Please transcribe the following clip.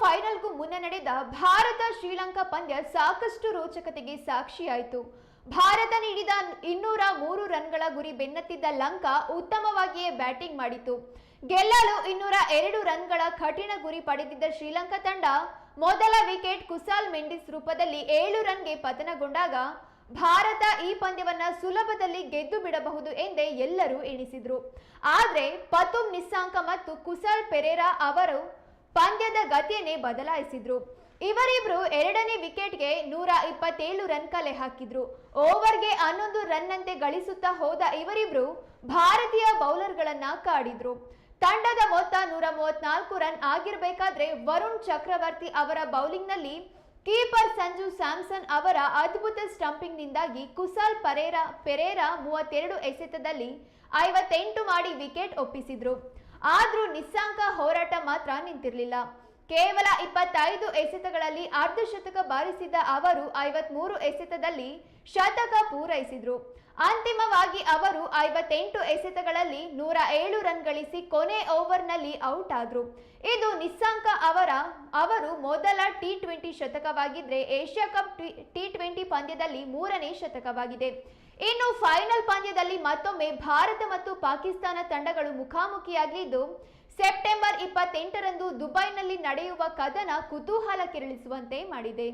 ಫೈನಲ್ಗೂ ಮುನ್ನ ನಡೆದ ಭಾರತ ಶ್ರೀಲಂಕಾ ಪಂದ್ಯ ಸಾಕಷ್ಟು ರೋಚಕತೆಗೆ ಸಾಕ್ಷಿಯಾಯಿತು. ಭಾರತ ನೀಡಿದ ಇನ್ನೂರ ಮೂರು ರನ್ಗಳ ಗುರಿ ಬೆನ್ನತ್ತಿದ್ದ ಲಂಕಾ ಉತ್ತಮವಾಗಿಯೇ ಬ್ಯಾಟಿಂಗ್ ಮಾಡಿತು. ಗೆಲ್ಲಲು ಇನ್ನೂರ ಎರಡು ರನ್ಗಳ ಕಠಿಣ ಗುರಿ ಪಡೆದಿದ್ದ ಶ್ರೀಲಂಕಾ ತಂಡ ಮೊದಲ ವಿಕೆಟ್ ಕುಸಾಲ್ ಮೆಂಡಿಸ್ ರೂಪದಲ್ಲಿ ಏಳು ರನ್ಗೆ ಪತನಗೊಂಡಾಗ ಭಾರತ ಈ ಪಂದ್ಯವನ್ನ ಸುಲಭದಲ್ಲಿ ಗೆದ್ದು ಬಿಡಬಹುದು ಎಂದೇ ಎಲ್ಲರೂ ಎಣಿಸಿದ್ರು. ಆದ್ರೆ ಪತುಮ್ ನಿಸ್ಸಾಂಕ ಮತ್ತು ಕುಸಾಲ್ ಪೆರೇರಾ ಅವರು ಪಂದ್ಯದ ಗತಿಯನ್ನೇ ಬದಲಾಯಿಸಿದ್ರು. ಇವರಿಬ್ರು ಎರಡನೇ ವಿಕೆಟ್ಗೆ ನೂರ ಇಪ್ಪತ್ತೇಳು ರನ್ ಕಲೆ ಹಾಕಿದ್ರು. ಓವರ್ಗೆ ಹನ್ನೊಂದು ರನ್ನಂತೆ ಗಳಿಸುತ್ತಾ ಹೋದ ಇವರಿಬ್ರು ಭಾರತೀಯ ಬೌಲರ್ಗಳನ್ನ ಕಾಡಿದ್ರು. ತಂಡದ ಮೊತ್ತ ನೂರ ಮೂವತ್ನಾಲ್ಕು ರನ್ ಆಗಿರಬೇಕಾದ್ರೆ ವರುಣ್ ಚಕ್ರವರ್ತಿ ಅವರ ಬೌಲಿಂಗ್ನಲ್ಲಿ ಕೀಪರ್ ಸಂಜು ಸ್ಯಾಮ್ಸನ್ ಅವರ ಅದ್ಭುತ ಸ್ಟಂಪಿಂಗ್ನಿಂದಾಗಿ ಕುಸಾಲ್ ಪರೇರಾ ಪೆರೇರಾ ಮೂವತ್ತೆರಡು ಎಸೆತದಲ್ಲಿ ಐವತ್ತೆಂಟು ಮಾಡಿ ವಿಕೆಟ್ ಒಪ್ಪಿಸಿದ್ರು. ಆದ್ರೂ ನಿಸ್ಸಾಂಕ ಹೋರಾಟ ಮಾತ್ರ ನಿಂತಿರಲಿಲ್ಲ. ಕೇವಲ ಇಪ್ಪತ್ತೈದು ಎಸೆತಗಳಲ್ಲಿ ಅರ್ಧಶತಕ ಬಾರಿಸಿದ ಅವರು ಐವತ್ಮೂರು ಎಸೆತದಲ್ಲಿ ಶತಕ ಪೂರೈಸಿದ್ರು. ಅಂತಿಮವಾಗಿ ಅವರು ಐವತ್ತೆಂಟು ಎಸೆತಗಳಲ್ಲಿ ನೂರ ಏಳು ರನ್ ಗಳಿಸಿ ಕೊನೆ ಓವರ್ನಲ್ಲಿ ಔಟ್ ಆದರು. ಇದು ನಿಸ್ಸಾಂಕ ಅವರ, ಅವರು ಮೊದಲ ಟಿ ಟ್ವೆಂಟಿ ಶತಕವಾಗಿದ್ರೆ ಏಷ್ಯಾ ಕಪ್ ಟಿ ಟ್ವೆಂಟಿ ಪಂದ್ಯದಲ್ಲಿ ಮೂರನೇ ಶತಕವಾಗಿದೆ. ಇನ್ನು ಫೈನಲ್ ಪಂದ್ಯದಲ್ಲಿ ಮತ್ತೊಮ್ಮೆ ಭಾರತ ಮತ್ತು ಪಾಕಿಸ್ತಾನ ತಂಡಗಳು ಮುಖಾಮುಖಿಯಾಗಿದ್ದು, ಸೆಪ್ಟೆಂಬರ್ ಇಪ್ಪತ್ತೆಂಟರಂದು ದುಬೈನಲ್ಲಿ ನಡೆಯುವ ಕದನ ಕುತೂಹಲ ಕೆರಳಿಸುವಂತೆ ಮಾಡಿದೆ.